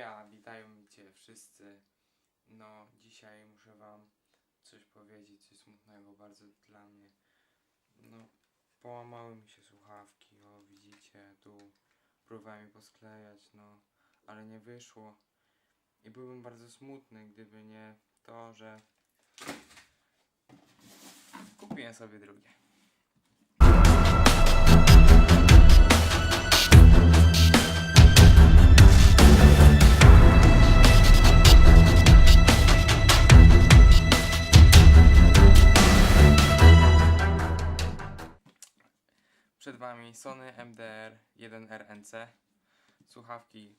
ja, witają cię wszyscy. No, dzisiaj muszę wam coś powiedzieć, coś smutnego bardzo dla mnie. No, połamały mi się słuchawki, o widzicie, tu próbowałem je posklejać, no, ale nie wyszło. I byłbym bardzo smutny, gdyby nie to, że kupiłem sobie drugie. Przed Wami Sony MDR 1RNC. Słuchawki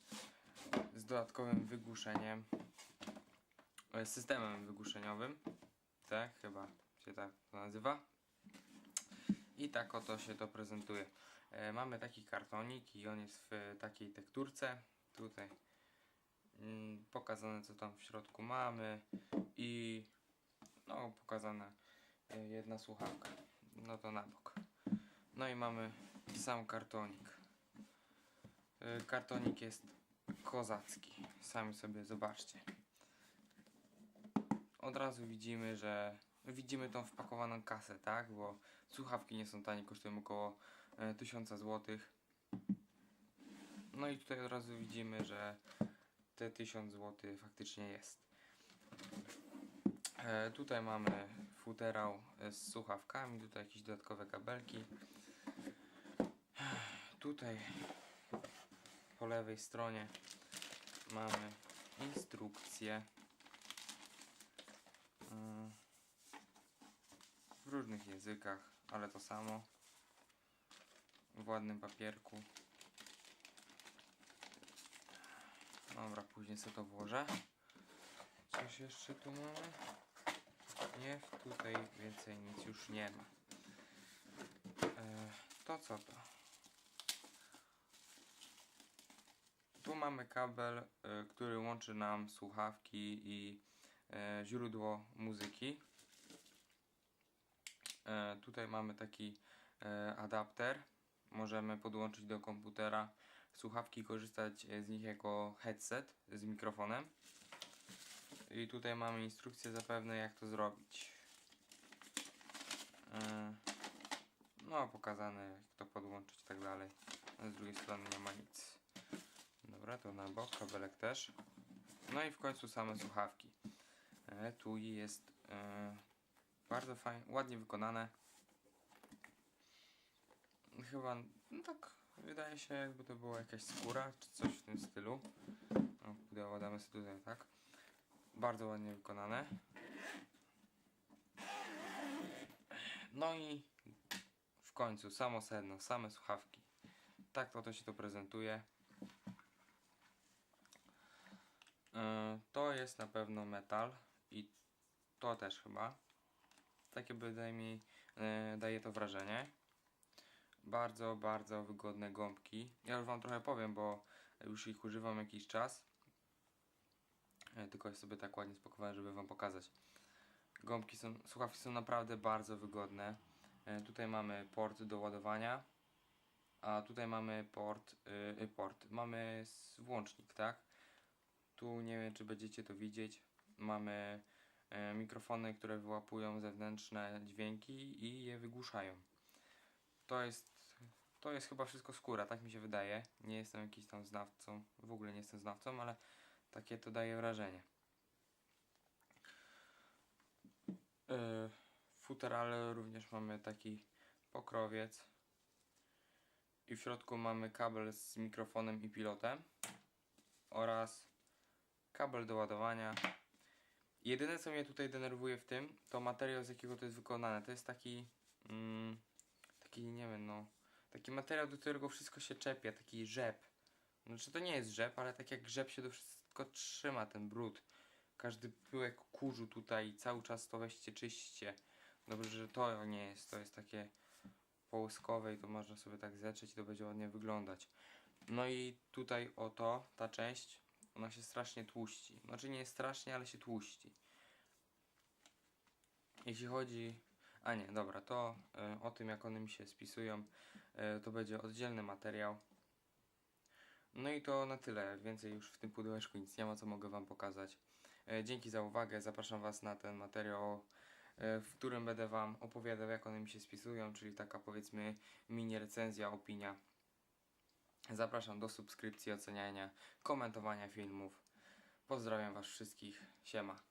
z dodatkowym wygłuszeniem. e, systemem wygłuszeniowym. Tak, chyba się tak nazywa. I tak oto się to prezentuje. E, mamy taki kartonik i on jest w takiej tekturce. Tutaj mm, pokazane co tam w środku mamy i no pokazana e, jedna słuchawka. No to na bok. No i mamy sam kartonik. Y, Kartonik jest kozacki. Sami sobie zobaczcie. Od razu widzimy, że widzimy tą wpakowaną kasę, tak? Bo słuchawki nie są tanie, kosztują około e, 1000 zł. No i tutaj od razu widzimy, że te 1000 zł faktycznie jest. E, tutaj mamy futerał e, z słuchawkami, tutaj jakieś dodatkowe kabelki. Tutaj po lewej stronie mamy instrukcję mm, w różnych językach, ale to samo w ładnym papierku. Dobra, później sobie to włożę. Coś jeszcze tu mamy? Nie, tutaj więcej nic już nie ma. Co to? Tu mamy kabel, y, który łączy nam słuchawki i e, źródło muzyki. E, tutaj mamy taki adapter. Możemy podłączyć do komputera słuchawki, korzystać z nich jako headset z mikrofonem. I tutaj mamy instrukcję zapewne jak to zrobić. No, pokazane jak to podłączyć i tak dalej. A Z drugiej strony nie ma nic. Dobra, to na bok, kabelek też. No i w końcu same słuchawki. E, tu jest e, bardzo fajnie, ładnie wykonane. Chyba, no tak, wydaje się jakby to była jakaś skóra, czy coś w tym stylu. O, pudeło damy sobie tutaj, tak. Bardzo ładnie wykonane. No i końcu samo sedno, same słuchawki. Tak to, to się to prezentuje. E, To jest na pewno metal i to też chyba. Takie wydaje mi, e, daje to wrażenie. Bardzo, bardzo wygodne gąbki. Ja już Wam trochę powiem, bo już ich używam jakiś czas. E, Tylko sobie tak ładnie spakowałem, żeby Wam pokazać. Gąbki są, słuchawki są naprawdę bardzo wygodne. E, Tutaj mamy port do ładowania. A tutaj mamy port, y, y, port, mamy włącznik, tak? Tu nie wiem, czy będziecie to widzieć. Mamy e, mikrofony, które wyłapują zewnętrzne dźwięki i je wygłuszają. To jest, to jest chyba wszystko skóra, tak mi się wydaje. Nie jestem jakiś tam znawcą, w ogóle nie jestem znawcą, ale takie to daje wrażenie. E, W futerale również mamy taki pokrowiec. I w środku mamy kabel z mikrofonem i pilotem oraz kabel do ładowania. Jedyne co mnie tutaj denerwuje w tym, to materiał z jakiego to jest wykonane. To jest taki, mm, taki nie wiem no, taki materiał do którego wszystko się czepia, taki rzep. Znaczy to nie jest rzep, ale tak jak rzep się do wszystko trzyma, ten brud. Każdy pyłek kurzu tutaj, cały czas to weźcie czyście. Dobrze, że to nie jest, to jest takie połyskowe i to można sobie tak zetrzeć i to będzie ładnie wyglądać. No i tutaj oto, ta część, ona się strasznie tłuści. Znaczy nie strasznie, ale się tłuści. Jeśli chodzi... A nie, dobra, to e, o tym jak one mi się spisują, e, to będzie oddzielny materiał. No i to na tyle. Więcej już w tym pudełeczku nic nie ma, co mogę Wam pokazać. E, Dzięki za uwagę. Zapraszam Was na ten materiał, w którym będę Wam opowiadał, jak one mi się spisują, czyli taka powiedzmy mini recenzja, opinia. Zapraszam do subskrypcji, oceniania, komentowania filmów. Pozdrawiam Was wszystkich. Siema.